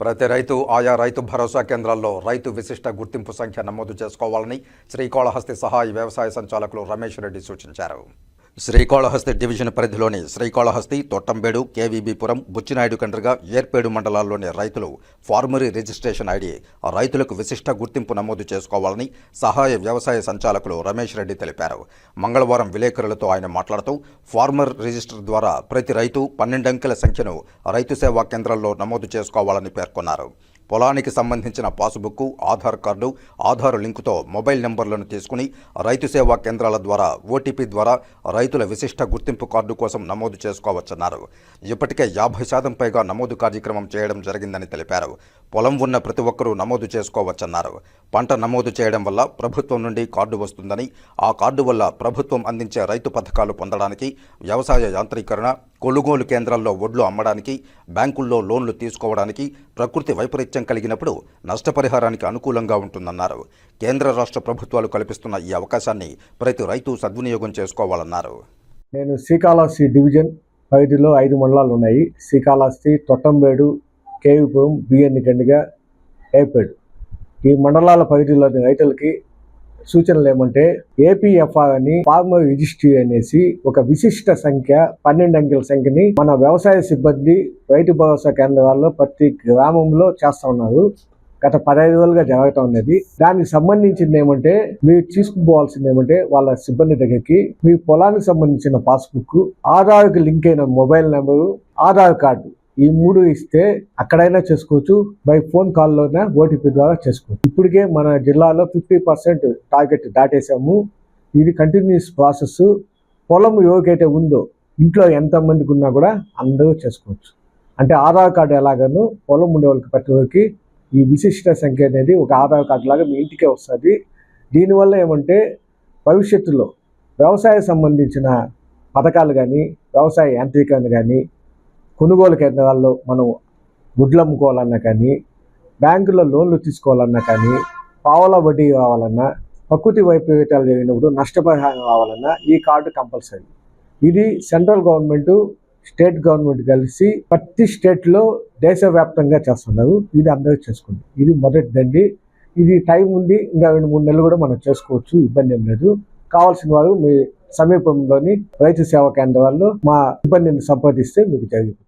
ప్రతి రైతు ఆయా రైతు భరోసా కేంద్రాల్లో రైతు విశిష్ట గుర్తింపు సంఖ్య నమోదు చేసుకోవాలని శ్రీకాళహస్తి సహాయ వ్యవసాయ సంచాలకులు రమేష్ రెడ్డి సూచించారు. శ్రీకాళహస్తి డివిజన్ పరిధిలోని శ్రీకాళహస్తి తొట్టంబేడు కేవీబీపురం బుచ్చినాయుడు కండ్రిగా ఏర్పేడు మండలాల్లోని రైతులు ఫార్మరీ రిజిస్ట్రేషన్ ఐడి రైతులకు విశిష్ట గుర్తింపు నమోదు చేసుకోవాలని సహాయ వ్యవసాయ సంచాలకులు రమేష్ రెడ్డి తెలిపారు. మంగళవారం విలేకరులతో ఆయన మాట్లాడుతూ ఫార్మర్ రిజిస్టర్ ద్వారా ప్రతి రైతు పన్నెండంకెల సంఖ్యను రైతు సేవా కేంద్రాల్లో నమోదు చేసుకోవాలని పేర్కొన్నారు. పొలానికి సంబంధించిన పాసుబుక్ ఆధార్ కార్డు ఆధార్ లింకుతో మొబైల్ నెంబర్లను తీసుకుని రైతు సేవా కేంద్రాల ద్వారా ఓటీపీ ద్వారా రైతుల విశిష్ట గుర్తింపు కార్డు కోసం నమోదు చేసుకోవచ్చన్నారు. ఇప్పటికే యాభై శాతం పైగా నమోదు కార్యక్రమం చేయడం జరిగిందని తెలిపారు. పొలం ఉన్న ప్రతి ఒక్కరూ నమోదు చేసుకోవచ్చన్నారు. పంట నమోదు చేయడం వల్ల ప్రభుత్వం నుండి కార్డు వస్తుందని ఆ కార్డు వల్ల ప్రభుత్వం అందించే రైతు పథకాలు పొందడానికి వ్యవసాయ యాంత్రీకరణ కొనుగోలు కేంద్రాల్లో వడ్లు అమ్మడానికి బ్యాంకుల్లో లోన్లు తీసుకోవడానికి ప్రకృతి వైపరీత్యం కలిగినప్పుడు నష్టపరిహారానికి అనుకూలంగా ఉంటుందన్నారు. కేంద్ర రాష్ట్ర ప్రభుత్వాలు కల్పిస్తున్న ఈ అవకాశాన్ని ప్రతి రైతు సద్వినియోగం చేసుకోవాలన్నారు. నేను శ్రీకాళహస్తి డివిజన్ పరిధిలో ఐదు మండలాలు ఉన్నాయి. శ్రీకాళహస్తి తొట్టంబేడు కేవీపురం బిఎన్ని గండిగ ఏపేడు ఈ మండలాల పరిధిలోని రైతులకి సూచనలు ఏమంటే ఏపీఎఫ్ఆర్ అని ఫార్మర్ రిజిస్ట్రీ అనేసి ఒక విశిష్ట సంఖ్య పన్నెండు అంకెల సంఖ్యని మన వ్యవసాయ సిబ్బంది రైతు భరోసా కేంద్రాల్లో ప్రతి గ్రామంలో చేస్తా ఉన్నారు. గత పదహైదు రోజులుగా జరగటం ఉన్నది. దానికి సంబంధించింది ఏమంటే మీరు తీసుకుపోవాల్సింది ఏమంటే వాళ్ళ సిబ్బంది దగ్గరికి మీ పొలానికి సంబంధించిన పాస్బుక్ ఆధార్కు లింక్ అయిన మొబైల్ నెంబరు ఆధార్ కార్డు. ఈ మూడు ఇస్తే అక్కడైనా చేసుకోవచ్చు బై ఫోన్ కాల్లోనే ఓటీపీ ద్వారా చేసుకోవచ్చు. ఇప్పటికే మన జిల్లాలో ఫిఫ్టీ పర్సెంట్ టార్గెట్ దాటేసాము ఇది కంటిన్యూస్ ప్రాసెస్ పొలం ఎవరికైతే ఉందో ఇంట్లో ఎంతమందికి ఉన్నా కూడా అందరూ చేసుకోవచ్చు. అంటే ఆధార్ కార్డు ఎలాగనో పొలం ఉండే వాళ్ళకి ప్రతి ఈ విశిష్ట సంఖ్య అనేది ఒక ఆధార్ కార్డు లాగా మీ ఇంటికే వస్తుంది. దీనివల్ల ఏమంటే భవిష్యత్తులో వ్యవసాయ సంబంధించిన పథకాలు కానీ వ్యవసాయ యాంత్రీకరణ కానీ కొనుగోలు కేంద్రాల్లో మనం గుడ్లు అమ్ముకోవాలన్నా కానీ బ్యాంకులో లోన్లు తీసుకోవాలన్నా కానీ పావల వడ్డీ కావాలన్నా ప్రకృతి వైపరీత్యాలు జరిగినప్పుడు నష్టపరిహారం కావాలన్నా ఈ కార్డు కంపల్సరీ. ఇది సెంట్రల్ గవర్నమెంట్ స్టేట్ గవర్నమెంట్ కలిసి ప్రతి స్టేట్లో దేశవ్యాప్తంగా చేస్తున్నారు. ఇది అందరూ చేసుకోండి. ఇది మొదటిదండి ఇది టైం ఉంది. ఇంకా రెండు మూడు నెలలు కూడా మనం చేసుకోవచ్చు. ఇబ్బంది ఏం లేదు. కావాల్సిన వారు మీ సమీపంలోని రైతు సేవా కేంద్రాల్లో మా ఇబ్బందిని సంప్రదిస్తే మీకు జరుగుతుంది